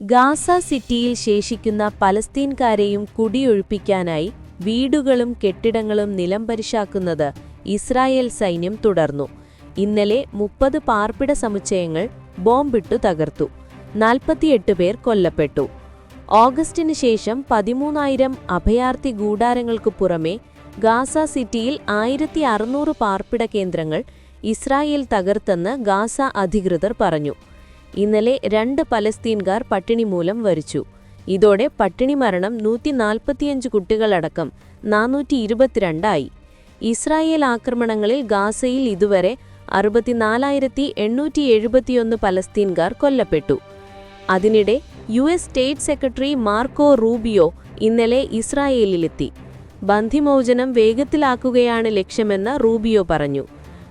Gaza സിറ്റിയിൽ ശേഷിക്കുന്ന പലസ്തീൻകാരെയും കുടിയൊഴിപ്പിക്കാനായി വീടുകളും കെട്ടിടങ്ങളും നിലംപരിശാക്കുന്നത് ഇസ്രായേൽ സൈന്യം തുടർന്നു. ഇന്നലെ മുപ്പത് പാർപ്പിട സമുച്ചയങ്ങൾ ബോംബിട്ടു തകർത്തു. നാൽപ്പത്തിയെട്ട് പേർ കൊല്ലപ്പെട്ടു. ഓഗസ്റ്റിന് ശേഷം പതിമൂന്നായിരം അഭയാർത്ഥി ഗൂഢാരങ്ങൾക്കു പുറമെ ഗാസ സിറ്റിയിൽ ആയിരത്തി അറുന്നൂറ് പാർപ്പിട കേന്ദ്രങ്ങൾ ഇസ്രായേൽ തകർത്തെന്ന് ഗാസ അധികൃതർ പറഞ്ഞു. ഇന്നലെ രണ്ട് പലസ്തീൻകാർ പട്ടിണി മൂലം വരിച്ചു ഇതോടെ പട്ടിണി മരണം നൂറ്റി നാൽപ്പത്തിയഞ്ച് കുട്ടികളടക്കം നാനൂറ്റി ഇരുപത്തിരണ്ടായി ഇസ്രായേൽ ആക്രമണങ്ങളിൽ ഗാസയിൽ ഇതുവരെ അറുപത്തിനാലായിരത്തി എണ്ണൂറ്റി എഴുപത്തിയൊന്ന് പലസ്തീൻകാർ കൊല്ലപ്പെട്ടു. അതിനിടെ U S state secretary Marco Rubio ഇന്നലെ ഇസ്രായേലിലെത്തി. ബന്ധിമോചനം വേഗത്തിലാക്കുകയാണ് ലക്ഷ്യമെന്ന് റൂബിയോ പറഞ്ഞു.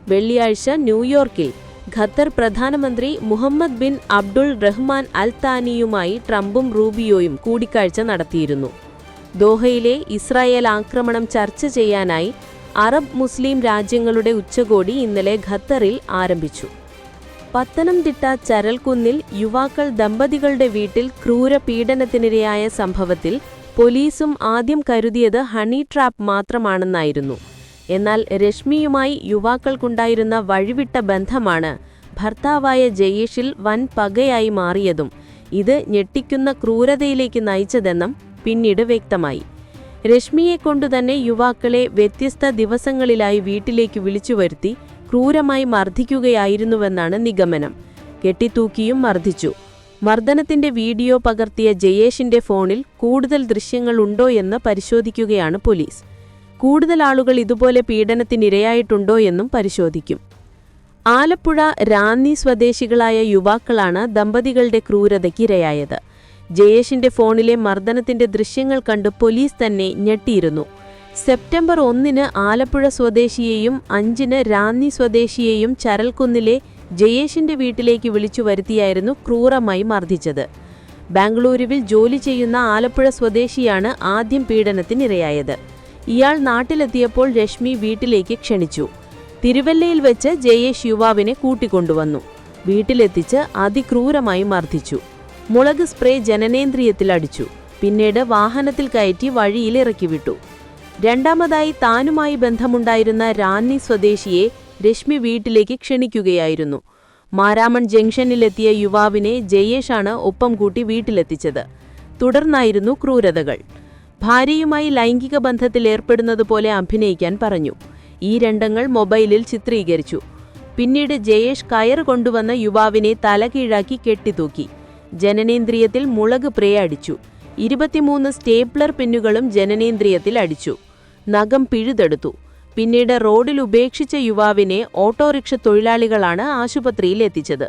വെള്ളിയാഴ്ച ന്യൂയോർക്കിൽ ഖത്തർ പ്രധാനമന്ത്രി Muhammad bin Abdul Rahman Al താനിയുമായി ട്രംപും റൂബിയോയും കൂടിക്കാഴ്ച നടത്തിയിരുന്നു. ദോഹയിലെ ഇസ്രായേൽ ആക്രമണം ചർച്ച ചെയ്യാനായി അറബ് മുസ്ലിം രാജ്യങ്ങളുടെ ഉച്ചകോടി ഇന്നലെ ഖത്തറിൽ ആരംഭിച്ചു. പത്തനംതിട്ട ചരൽക്കുന്നിൽ യുവാക്കൾ ദമ്പതികളുടെ വീട്ടിൽ ക്രൂര പീഡനത്തിനിരയായ സംഭവത്തിൽ പോലീസും ആദ്യം കരുതിയത് ഹണി ട്രാപ്പ് മാത്രമാണെന്നായിരുന്നു. എന്നാൽ രശ്മിയുമായി യുവാക്കൾക്കുണ്ടായിരുന്ന വഴിവിട്ട ബന്ധമാണ് ഭർത്താവായ ജയേഷിൽ വൻ പകയായി മാറിയതും ഇത് ഞെട്ടിക്കുന്ന ക്രൂരതയിലേക്ക് നയിച്ചതെന്നും പിന്നീട് വ്യക്തമായി. രശ്മിയെ കൊണ്ടുതന്നെ യുവാക്കളെ വ്യത്യസ്ത ദിവസങ്ങളിലായി വീട്ടിലേക്ക് വിളിച്ചു വരുത്തി ക്രൂരമായി മർദ്ദിക്കുകയായിരുന്നുവെന്നാണ് നിഗമനം. കെട്ടിത്തൂക്കിയും മർദ്ദിച്ചു. മർദ്ദനത്തിന്റെ വീഡിയോ പകർത്തിയ ജയേഷിന്റെ ഫോണിൽ കൂടുതൽ ദൃശ്യങ്ങൾ എന്ന് പരിശോധിക്കുകയാണ് പോലീസ്. കൂടുതൽ ആളുകൾ ഇതുപോലെ പീഡനത്തിനിരയായിട്ടുണ്ടോ എന്നും പരിശോധിക്കും. ആലപ്പുഴ റാന്നി സ്വദേശികളായ യുവാക്കളാണ് ദമ്പതികളുടെ ക്രൂരതയ്ക്കിരയായത് ജയേഷിന്റെ ഫോണിലെ മർദ്ദനത്തിന്റെ ദൃശ്യങ്ങൾ കണ്ട് പോലീസ് തന്നെ ഞെട്ടിയിരുന്നു. സെപ്റ്റംബർ ഒന്നിന് ആലപ്പുഴ സ്വദേശിയെയും അഞ്ചിന് റാന്നി സ്വദേശിയെയും ചരൽക്കുന്നിലെ ജയേഷിന്റെ വീട്ടിലേക്ക് വിളിച്ചു വരുത്തിയായിരുന്നു ക്രൂരമായി മർദ്ദിച്ചത്. ബാംഗ്ലൂരുവിൽ ജോലി ചെയ്യുന്ന ആലപ്പുഴ സ്വദേശിയാണ് ആദ്യം പീഡനത്തിനിരയായത്. ഇയാൾ നാട്ടിലെത്തിയപ്പോൾ രശ്മി വീട്ടിലേക്ക് ക്ഷണിച്ചു. തിരുവല്ലയിൽ വെച്ച് ജയേഷ് യുവാവിനെ കൂട്ടിക്കൊണ്ടുവന്നു. വീട്ടിലെത്തിച്ച് അതിക്രൂരമായി മർദ്ദിച്ചു. മുളക് സ്പ്രേ ജനനേന്ദ്രിയത്തിൽ അടിച്ചു. പിന്നീട് വാഹനത്തിൽ കയറ്റി വഴിയിൽ ഇറക്കി വിട്ടു. രണ്ടാമതായി താനുമായി ബന്ധമുണ്ടായിരുന്ന റാന്നി സ്വദേശിയെ രശ്മി വീട്ടിലേക്ക് ക്ഷണിക്കുകയായിരുന്നു. മാരാമൺ ജംഗ്ഷനിലെത്തിയ യുവാവിനെ ജയേഷാണ് ഒപ്പം കൂട്ടി വീട്ടിലെത്തിച്ചത്. തുടർന്നായിരുന്നു ക്രൂരതകൾ. ഭാര്യയുമായി ലൈംഗിക ബന്ധത്തിൽ പോലെ അഭിനയിക്കാൻ പറഞ്ഞു. ഈ രംഗങ്ങൾ മൊബൈലിൽ ചിത്രീകരിച്ചു. പിന്നീട് ജയേഷ് കയർ കൊണ്ടുവന്ന യുവാവിനെ തലകീഴാക്കി കെട്ടിത്തൂക്കി. ജനനേന്ദ്രിയത്തിൽ മുളക് പ്രേ അടിച്ചു. ഇരുപത്തിമൂന്ന് സ്റ്റേപ്ലർ പിന്നുകളും ജനനേന്ദ്രിയത്തിൽ അടിച്ചു. നഖം പിഴുതെടുത്തു. പിന്നീട് റോഡിൽ ഉപേക്ഷിച്ച യുവാവിനെ ഓട്ടോറിക്ഷ തൊഴിലാളികളാണ് ആശുപത്രിയിൽ എത്തിച്ചത്.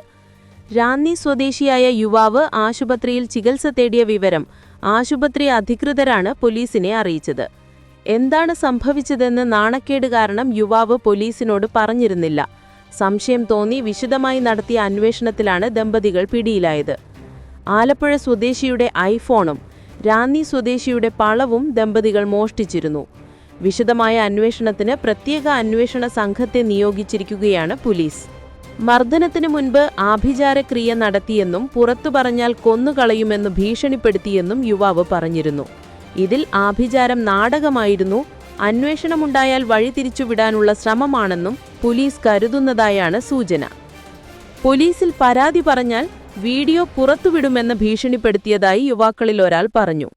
റാന്നി സ്വദേശിയായ യുവാവ് ആശുപത്രിയിൽ ചികിത്സ തേടിയ വിവരം ആശുപത്രി അധികൃതരാണ് പോലീസിനെ അറിയിച്ചത്. എന്താണ് സംഭവിച്ചതെന്ന് നാണക്കേട് കാരണം യുവാവ് പോലീസിനോട് പറഞ്ഞിരുന്നില്ല. സംശയം തോന്നി വിശദമായി നടത്തിയ അന്വേഷണത്തിലാണ് ദമ്പതികൾ പിടിയിലായത്. ആലപ്പുഴ സ്വദേശിയുടെ ഐഫോണും റാന്നി സ്വദേശിയുടെ പളവും ദമ്പതികൾ മോഷ്ടിച്ചിരുന്നു. വിശദമായ അന്വേഷണത്തിന് പ്രത്യേക അന്വേഷണ സംഘത്തെ നിയോഗിച്ചിരിക്കുകയാണ് പോലീസ്. മർദ്ദനത്തിനു മുൻപ് ആഭിചാരക്രിയ നടത്തിയെന്നും പുറത്തു പറഞ്ഞാൽ കൊന്നുകളയുമെന്ന് ഭീഷണിപ്പെടുത്തിയെന്നും യുവാവ് പറഞ്ഞിരുന്നു. ഇതിൽ ആഭിചാരം നാടകമായിരുന്നു. അന്വേഷണമുണ്ടായാൽ വഴിതിരിച്ചുവിടാനുള്ള ശ്രമമാണെന്നും പോലീസ് കരുതുന്നതായാണ് സൂചന. പോലീസിൽ പരാതി പറഞ്ഞാൽ വീഡിയോ പുറത്തുവിടുമെന്ന് ഭീഷണിപ്പെടുത്തിയതായി യുവാക്കളിൽ ഒരാൾ പറഞ്ഞു.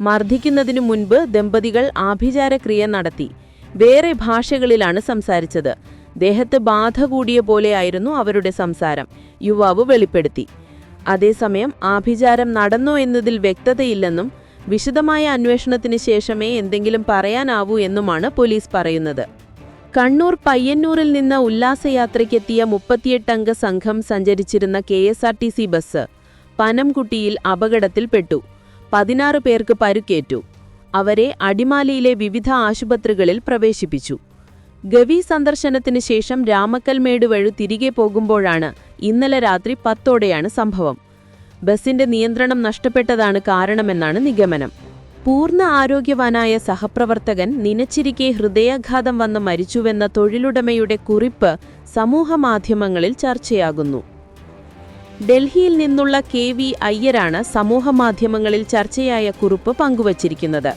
മർദ്ദിക്കുന്നതിനു മുൻപ് ദമ്പതികൾ ആഭിചാരക്രിയ നടത്തി. വേറെ ഭാഷകളിലാണ് സംസാരിച്ചത്. ദേഹത്ത് ബാധ കൂടിയ പോലെയായിരുന്നു അവരുടെ സംസാരം. യുവാവ് വെളിപ്പെടുത്തി. അതേസമയം ആഭിചാരം നടന്നോ എന്നതിൽ വ്യക്തതയില്ലെന്നും വിശദമായ അന്വേഷണത്തിന് ശേഷമേ എന്തെങ്കിലും പറയാനാവൂ എന്നുമാണ് പോലീസ് പറയുന്നത്. കണ്ണൂർ പയ്യന്നൂരിൽ നിന്ന് ഉല്ലാസയാത്രയ്ക്കെത്തിയ മുപ്പത്തിയെട്ടംഗ സംഘം സഞ്ചരിച്ചിരുന്ന K S R T C bus പനംകുട്ടിയിൽ അപകടത്തിൽപ്പെട്ടു. പതിനാറ് പേർക്ക് പരുക്കേറ്റു. അവരെ അടിമാലിയിലെ വിവിധ ആശുപത്രികളിൽ പ്രവേശിപ്പിച്ചു. ഗവി സന്ദർശനത്തിന് ശേഷം രാമക്കൽമേട് വഴി തിരികെ പോകുമ്പോഴാണ് ഇന്നലെ രാത്രി പത്തോടെയാണ് സംഭവം. ബസിന്റെ നിയന്ത്രണം നഷ്ടപ്പെട്ടതാണ് കാരണമെന്നാണ് നിഗമനം. പൂർണ ആരോഗ്യവാനായ സഹപ്രവർത്തകൻ നിനച്ചിരിക്കെ ഹൃദയാഘാതം വന്ന് മരിച്ചുവെന്ന തൊഴിലുടമയുടെ കുറിപ്പ് സമൂഹമാധ്യമങ്ങളിൽ ചർച്ചയാകുന്നു. ഡൽഹിയിൽ നിന്നുള്ള കെ വി അയ്യരാണ് സമൂഹമാധ്യമങ്ങളിൽ ചർച്ചയായ കുറിപ്പ് പങ്കുവച്ചിരിക്കുന്നത്.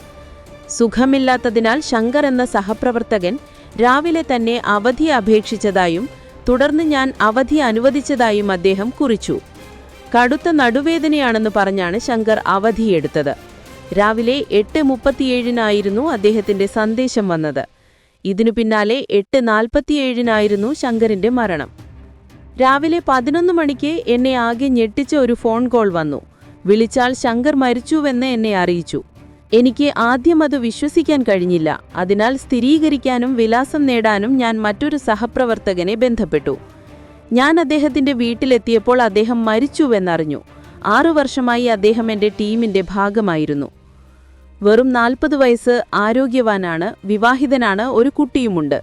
സുഖമില്ലാത്തതിനാൽ ശങ്കർ എന്ന സഹപ്രവർത്തകൻ രാവിലെ തന്നെ അവധി അപേക്ഷിച്ചതായും തുടർന്ന് ഞാൻ അവധി അനുവദിച്ചതായും അദ്ദേഹം കുറിച്ചു. കടുത്ത നടുവേദനയാണെന്ന് പറഞ്ഞാണ് ശങ്കർ അവധിയെടുത്തത്. രാവിലെ എട്ട് മുപ്പത്തിയേഴിനായിരുന്നു അദ്ദേഹത്തിന്റെ സന്ദേശം വന്നത്. ഇതിനു പിന്നാലെ എട്ട് നാൽപ്പത്തിയേഴിനായിരുന്നു ശങ്കറിന്റെ മരണം. രാവിലെ പതിനൊന്ന് മണിക്ക് എന്നെ ആകെ ഞെട്ടിച്ച ഒരു ഫോൺ കോൾ വന്നു. വിളിച്ചാൽ ശങ്കർ മരിച്ചുവെന്ന് എന്നെ അറിയിച്ചു. എനിക്ക് ആദ്യം അത് വിശ്വസിക്കാൻ കഴിഞ്ഞില്ല. അതിനാൽ സ്ഥിരീകരിക്കാനും വിലാസം നേടാനും ഞാൻ മറ്റൊരു സഹപ്രവർത്തകനെ ബന്ധപ്പെട്ടു. ഞാൻ അദ്ദേഹത്തിന്റെ വീട്ടിലെത്തിയപ്പോൾ അദ്ദേഹം മരിച്ചുവെന്നറിഞ്ഞു. ആറു വർഷമായി അദ്ദേഹം എന്റെ ടീമിന്റെ ഭാഗമായിരുന്നു. വെറും നാൽപ്പത് വയസ്സ് ആരോഗ്യവാനാണ് വിവാഹിതനാണ് ഒരു കുട്ടിയുമുണ്ട്.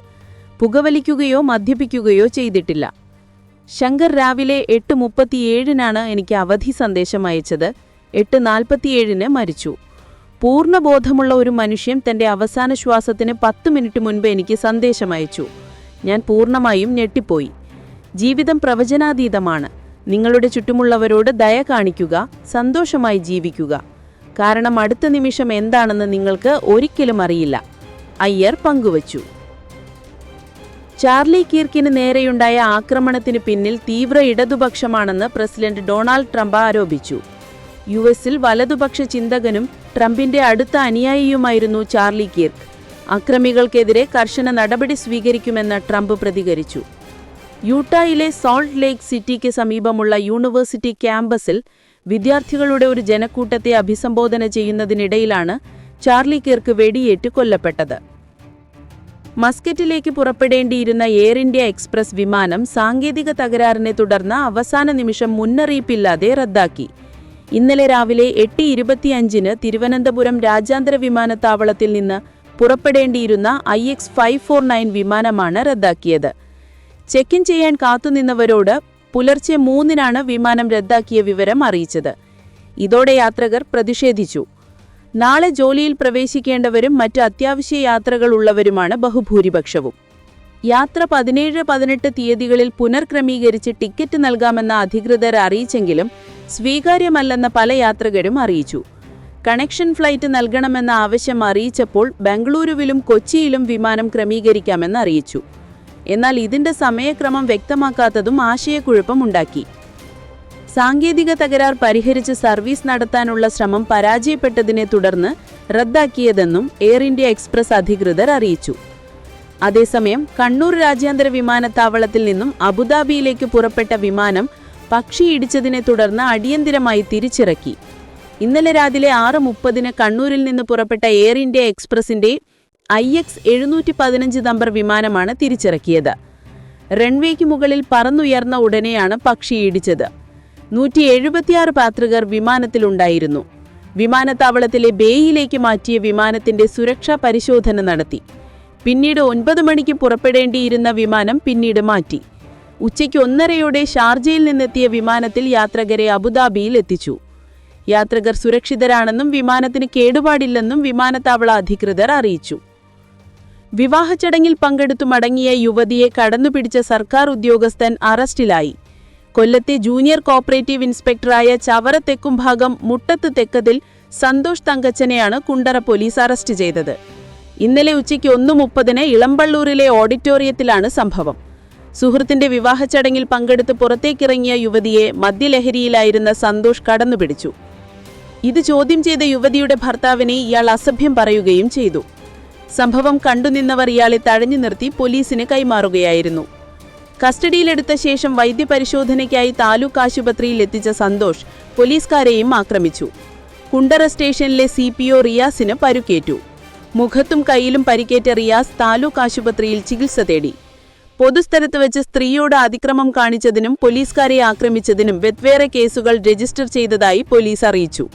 പുകവലിക്കുകയോ മദ്യപിക്കുകയോ ചെയ്തിട്ടില്ല. ശങ്കർ രാവിലെ എട്ട് മുപ്പത്തിയേഴിനാണ് എനിക്ക് അവധി സന്ദേശം അയച്ചത്. എട്ട് നാൽപ്പത്തിയേഴിന് മരിച്ചു. പൂർണബോധമുള്ള ഒരു മനുഷ്യൻ തന്റെ അവസാന ശ്വാസത്തിന് പത്ത് മിനിറ്റ് മുൻപ് എനിക്ക് സന്ദേശം അയച്ചു. ഞാൻ പൂർണമായും ഞെട്ടിപ്പോയി. ജീവിതം പ്രവചനാതീതമാണ്. നിങ്ങളുടെ ചുറ്റുമുള്ളവരോട് ദയ കാണിക്കുക സന്തോഷമായി ജീവിക്കുക. കാരണം അടുത്ത നിമിഷം എന്താണെന്ന് നിങ്ങൾക്ക് ഒരിക്കലും അറിയില്ല. അയ്യർ പങ്കുവച്ചു. ചാർലി കീർക്കിന് നേരെയുണ്ടായ ആക്രമണത്തിന് പിന്നിൽ തീവ്ര ഇടതുപക്ഷമാണെന്ന് പ്രസിഡന്റ് ഡൊണാൾഡ് ട്രംപ് ആരോപിച്ചു. യു എസിൽ വലതുപക്ഷ ചിന്തകനും ട്രംപിന്റെ അടുത്ത അനുയായിയുമായിരുന്നു ചാർലി കീർക്ക് അക്രമികൾക്കെതിരെ കർശന നടപടി സ്വീകരിക്കുമെന്ന് ട്രംപ് പ്രതികരിച്ചു. യൂട്ടായിലെ സോൾട്ട് ലേക്ക് സിറ്റിക്ക് സമീപമുള്ള യൂണിവേഴ്സിറ്റി ക്യാമ്പസിൽ വിദ്യാർത്ഥികളുടെ ഒരു ജനക്കൂട്ടത്തെ അഭിസംബോധന ചെയ്യുന്നതിനിടയിലാണ് ചാർലി കീർക്ക് വെടിയേറ്റ് കൊല്ലപ്പെട്ടത്. മസ്കറ്റിലേക്ക് പുറപ്പെടേണ്ടിയിരുന്ന എയർ ഇന്ത്യ എക്സ്പ്രസ് വിമാനം സാങ്കേതിക തകരാറിനെ തുടർന്ന് അവസാന നിമിഷം മുന്നറിയിപ്പില്ലാതെ റദ്ദാക്കി. ഇന്നലെ രാവിലെ എട്ട് ഇരുപത്തിയഞ്ചിന് തിരുവനന്തപുരം രാജ്യാന്തര വിമാനത്താവളത്തിൽ നിന്ന് പുറപ്പെടേണ്ടിയിരുന്ന I X five four nine വിമാനമാണ് റദ്ദാക്കിയത്. ചെക്ക് ഇൻ ചെയ്യാൻ കാത്തുനിന്നവരോട് പുലർച്ചെ മൂന്നിനാണ് വിമാനം റദ്ദാക്കിയ വിവരം അറിയിച്ചത്. ഇതോടെ യാത്രകർ പ്രതിഷേധിച്ചു. നാളെ ജോലിയിൽ പ്രവേശിക്കേണ്ടവരും മറ്റ് അത്യാവശ്യ യാത്രകൾ ഉള്ളവരുമാണ് ബഹുഭൂരിപക്ഷവും. യാത്ര പതിനേഴ് പതിനെട്ട് തീയതികളിൽ പുനർക്രമീകരിച്ച് ടിക്കറ്റ് നൽകാമെന്ന അധികൃതർ അറിയിച്ചെങ്കിലും സ്വീകാര്യമല്ലെന്ന പല യാത്രികരും അറിയിച്ചു. കണക്ഷൻ ഫ്ലൈറ്റ് നൽകണമെന്ന ആവശ്യം അറിയിച്ചപ്പോൾ ബംഗളൂരുവിലും കൊച്ചിയിലും വിമാനം ക്രമീകരിക്കാമെന്ന് അറിയിച്ചു. എന്നാൽ ഇതിന്റെ സമയക്രമം വ്യക്തമാക്കാത്തതും ആശയക്കുഴപ്പമുണ്ടാക്കി സാങ്കേതിക തകരാർ പരിഹരിച്ച് സർവീസ് നടത്താനുള്ള ശ്രമം പരാജയപ്പെട്ടതിനെ തുടർന്ന് റദ്ദാക്കിയതെന്നും എയർ ഇന്ത്യ എക്സ്പ്രസ് അധികൃതർ അറിയിച്ചു. അതേസമയം കണ്ണൂർ രാജ്യാന്തര വിമാനത്താവളത്തിൽ നിന്നും അബുദാബിയിലേക്ക് പുറപ്പെട്ട വിമാനം പക്ഷിയിടിച്ചതിനെ തുടർന്ന് അടിയന്തിരമായി തിരിച്ചിറക്കി. ഇന്നലെ രാവിലെ ആറ് മുപ്പതിന് കണ്ണൂരിൽ നിന്ന് പുറപ്പെട്ട എയർ ഇന്ത്യ എക്സ്പ്രസിന്റെ ഐ എക്സ് എഴുന്നൂറ്റി പതിനഞ്ച് നമ്പർ വിമാനമാണ് തിരിച്ചിറക്കിയത്. റൺവേക്ക് മുകളിൽ പറന്നുയർന്ന ഉടനെയാണ് പക്ഷി ഇടിച്ചത്. നൂറ്റി എഴുപത്തിയാറ് പാത്രികർ വിമാനത്തിലുണ്ടായിരുന്നു വിമാനത്താവളത്തിലെ ബേയിലേക്ക് മാറ്റിയ വിമാനത്തിന്റെ സുരക്ഷാ പരിശോധന നടത്തി. പിന്നീട് ഒൻപത് മണിക്ക് പുറപ്പെടേണ്ടിയിരുന്ന വിമാനം പിന്നീട് മാറ്റി. ഉച്ചയ്ക്ക് ഒന്നരയോടെ ഷാർജയിൽ നിന്നെത്തിയ വിമാനത്തിൽ യാത്രകരെ അബുദാബിയിൽ എത്തിച്ചു. യാത്രകർ സുരക്ഷിതരാണെന്നും വിമാനത്തിന് കേടുപാടില്ലെന്നും വിമാനത്താവള അധികൃതർ അറിയിച്ചു. വിവാഹ ചടങ്ങിൽ പങ്കെടുത്തു മടങ്ങിയ യുവതിയെ കടന്നുപിടിച്ച സർക്കാർ ഉദ്യോഗസ്ഥൻ അറസ്റ്റിലായി. കൊല്ലത്തെ ജൂനിയർ കോപ്പറേറ്റീവ് ഇൻസ്പെക്ടറായ ചവറ തെക്കുംഭാഗം മുട്ടത്ത് തെക്കതിൽ സന്തോഷ് തങ്കച്ചനെയാണ് കുണ്ടറ പോലീസ് അറസ്റ്റ് ചെയ്തത്. ഇന്നലെ ഉച്ചയ്ക്ക് ഒന്ന് മുപ്പതിന് ഇളമ്പള്ളൂരിലെ ഓഡിറ്റോറിയത്തിലാണ് സംഭവം. സുഹൃത്തിന്റെ വിവാഹ ചടങ്ങിൽ പങ്കെടുത്ത് പുറത്തേക്കിറങ്ങിയ യുവതിയെ മദ്യലഹരിയിലായിരുന്ന സന്തോഷ് കടന്നുപിടിച്ചു. ഇത് ചോദ്യം ചെയ്ത യുവതിയുടെ ഭർത്താവിനെ ഇയാൾ അസഭ്യം പറയുകയും ചെയ്തു. സംഭവം കണ്ടുനിന്നവർ ഇയാളെ തഴഞ്ഞു നിർത്തി പോലീസിന് കൈമാറുകയായിരുന്നു. കസ്റ്റഡിയിലെടുത്ത ശേഷം വൈദ്യപരിശോധനയ്ക്കായി താലൂക്ക് ആശുപത്രിയിൽ എത്തിച്ച സന്തോഷ് പോലീസുകാരെയും ആക്രമിച്ചു. കുണ്ടറ സ്റ്റേഷനിലെ സി പി ഒ റിയാസിന് പരുക്കേറ്റു. മുഖത്തും കയ്യിലും പരിക്കേറ്റ റിയാസ് താലൂക്ക് ആശുപത്രിയിൽ ചികിത്സ തേടി. പൊതുസ്ഥലത്ത് വെച്ച് സ്ത്രീയോട് അതിക്രമം കാണിച്ചതിനും പോലീസുകാരെ ആക്രമിച്ചതിനും വെവ്വേറെ കേസുകൾ രജിസ്റ്റർ ചെയ്തതായി പോലീസ് അറിയിച്ചു